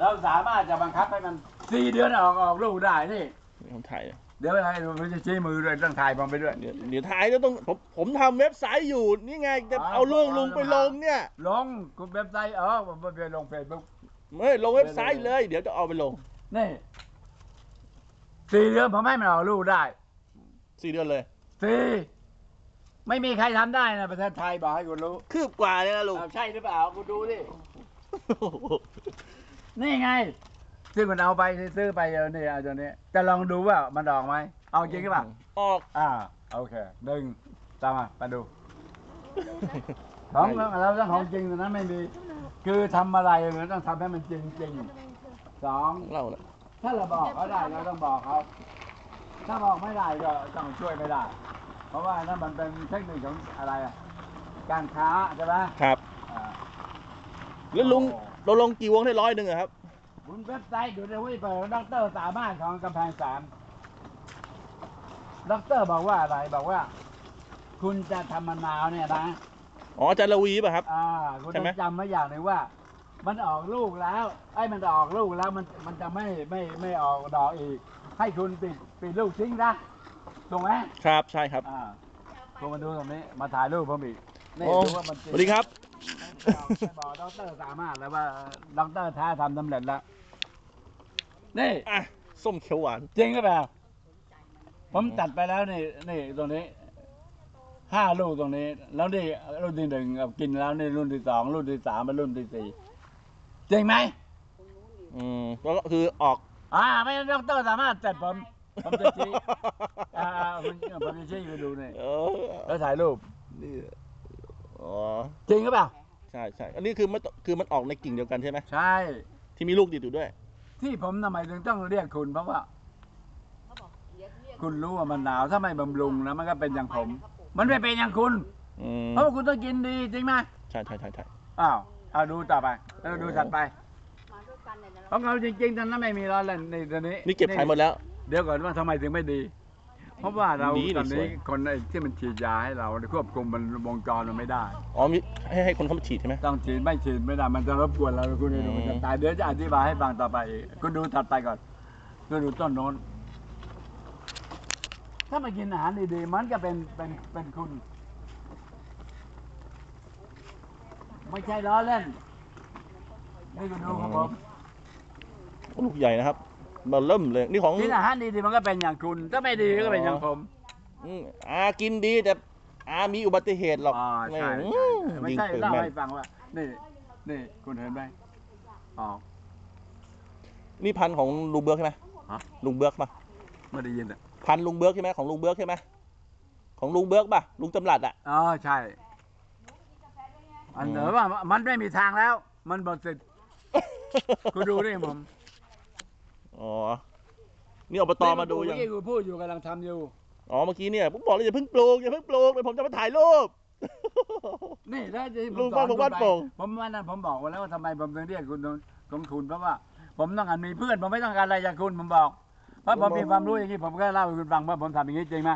เราสามารถจะบังคับให้มันสี่เดือนออกออกลูกได้นี่ ผมถ่ายเดี๋ยวให้ผมจะชี้มือด้วยต้องถ่ายผมไปด้วย เดี๋ยวเดี๋ยวถ่ายก็ต้องผมผมทำเว็บไซต์อยู่นี่ไงจะอ๋อ เอาเรื่องลุงไปลงเนี่ยลงคุณเว็บไซต์เออผมไปลงเฟซบุ๊กเฮ้ยลงเว็บไซต์เลย เดี๋ยวจะเอาไปลงนี่สี่เดือนผมให้มันออกลูกได้สี่เดือนเลย สี่ไม่มีใครทำได้นะประเทศไทยบอกให้คุณรู้คืบกว่าเลยนะลุง เอาใช่หรือเปล่าคุณดูดิ นี่ไง ซึ่งคุณเอาไปซื้อไปเออนี่เอาตัวนี้จะลองดูว่ามันออกไหม เอาจริงหรือเปล่าออก อ่า โอเคหนึ่งตามมาไปดู ของเราต้องของจริงนะไม่มี คือทำอะไรเราต้องทำให้มันจริงจริงๆสองเล่าแหละถ้าเราบอกเขาได้เราต้องบอกเขาถ้าบอกไม่ได้ก็ต้องช่วยไม่ได้ เพราะว่านั่นมันเป็นเทคนิคของอะไรอะการค้าใช่ไหมครับ อ่าแล้วลุงเราลงกี่วงได้ร้อยหนึ่งอะครับคุณเว็บไซต์ดูในเว็บเปิดด็อกเตอร์สามารถของกำแพงสามด็อกเตอร์บอกว่าอะไรบอกว่า คุณจะทำมะนาวเนี่ยนะอ๋ออาจารย์ละวีป่ะครับ อ่าคุณใช่ต้อไหมงจำไว้อย่างหนึ่งว่า มันออกลูกแล้วไอ้มันออกลูกแล้วมันมันจะไม่ไม่ไม่ออกดอกอีก ให้คุณปิดปิดลูกทิ้งนะถูกไหมครับใช่ครับ อ่าคุณมาดูตรงนี้มาถ่ายรูปผมอีกนี่โอ้ดูว่ามันจสริงวัสดีครับไม่ บอกด็อกเตอร์สามารถแล้วว่าด็อกเตอร์ท้าทำสำเร็จแล้ว นี่อะส้มเขียวหวาน จริงหรือเปล่าผมตัดไปแล้วนี่นี่ตรงนี้ห้าลูกตรงนี้ แล้วนี่รุ่นที่หนึ่งเอากินแล้วนี่รุ่นที่สองรุ่นที่สามเป็นรุ่นที่สี่จริงไหมอืมแล้วก็คือออก อ่าไม่ด็อกเตอร์สามารถจัดผมผมจะชี้อ่าผมผมจะชี้ไปดูนี่เออแล้วถ่ายรูปนี่อ๋อจริงหรือเปล่า ใช่ใช่อันนี้คือมันคือมันออกในกิ่งเดียวกันใช่ไหมใช่ ที่มีลูกติดอยู่ด้วย ที่ผมทำไมถึงต้องเรียกคุณเพราะว่า คุณรู้ว่ามันหนาวถ้าไม่บำรุงแล้วมันก็เป็นอย่างผม มันไม่เป็นอย่างคุณ อืมเพราะว่าคุณต้องกินดีจริงไหมใช่ใช่ใช่ใช่อ้าวเอาดูต่อไปแล้วดูถัดไปมาด้วยกันเนี่ยนะของเราจริงๆตอนนั้นไม่มีล้อเล่นนี่ตอนนี้นี่เก็บขายหมดแล้ว เดี๋ยวก่อนว่าทำไมถึงไม่ดี เพราะว่าเราดีดิตอนสนี้วย คนไอ้ที่มันฉีดยาให้เราควบคุมมันวงจรมันไม่ได้ อ๋อมีให้ให้คนเข้ามาฉีดใช่ไหม ต้องฉีดไม่ฉีดไม่ได้ มันจะรบกวนเราคุณดูอืมมันจะตายเดี๋ยวจะอธิบายให้ฟังต่อไปอีกคุณดูถัดไปก่อนคุณดูต้นโน้น ถ้ามากินอาหารดีๆมันก็เป็นเป็นเป็นคุณ ไม่ใช่ล้อเล่นนี่คุณดูของผมโอ้ลูกใหญ่นะครับ มาเริ่มเลยนี่ของกินอาหารดีๆมันก็เป็นอย่างคุณ ถ้าไม่ดีก็เป็นอย่างผมอืมอากินดีแต่อามีอุบัติเหตุหรอกอ่าใช่อืใช่มไม่ยิงใช่ปืนเล่าแม่นให้ฟังว่า นี่ นี่คุณเห็นไหมอ๋อ นี่พันธุ์ของลุงเบิร์กใช่ไหมฮะ ลุงเบิร์กป่ะไม่ได้ยินอะพันธุ์ลุงเบิร์กใช่ไหมของลุงเบิร์กใช่ไหมของลุงเบิร์กป่ะลุงจำหลัดอะ อ๋อใช่ อันเดอว่ามันไม่มีทางแล้ว มันหมดสิทธิ์คุณดูนี่ผม อ๋อ นี่อบตมาดูยัง เมื่อกี้กูพูดอยู่กำลังทำอยู่ อ๋อ เมื่อกี้เนี่ยผมบอกเลยอย่าเพิ่งปลูกอย่าเพิ่งปลูกเดี๋ยวผมจะมาถ่ายรูป นี่แล้วที่ผมลุงสอนบ้านผมบ้านคุณไปโป่ง ผมว่านั้นผมบอกไว้แล้วว่าทำไมผมถึงเรียกคุณของคุณเพราะว่า ผมต้องการมีเพื่อน ผมไม่ต้องการอะไรจากคุณผมบอก เพราะผมมีความรู้อย่างนี้ผมก็เล่าให้คุณฟังว่าผมทำอย่างนี้จริงไหม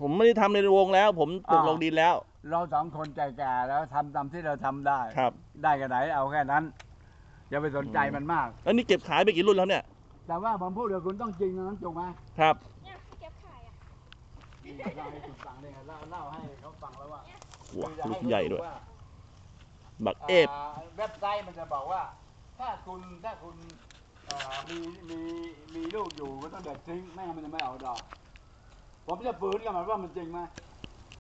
ผมไม่ได้ทำในวงแล้ว ผมปลูกอ่า ลงดินแล้ว เราสองคนแก่ๆแล้วทำตามที่เราทำได้ ครับ ได้กันไหนเอาแค่นั้น อย่าไปสนใจมันมาก แล้วนี่เก็บขายไปกี่รุ่นแล้วเนี่ย แต่ว่าผมพูดกับคุณต้องจริงนะนั้นถูกไหมครับ เนี่ยเก็บขายอะนี่เล่าให้คุณฟังเลยเล่าเล่าให้เขาฟังแล้วว่าว้าคือจะลูให้กใหญ่ด้วยรู้าบักเอฟอ่าเว็บไซต์มันจะบอกว่า ถ้าคุณถ้าคุณเอ่อมีมีมีลูกอยู่ก็ต้องเด็ดทิ้งไม่งั้นมันจะไม่ออกดอก ผมจะฝืนกับมันว่ามันจริงไหม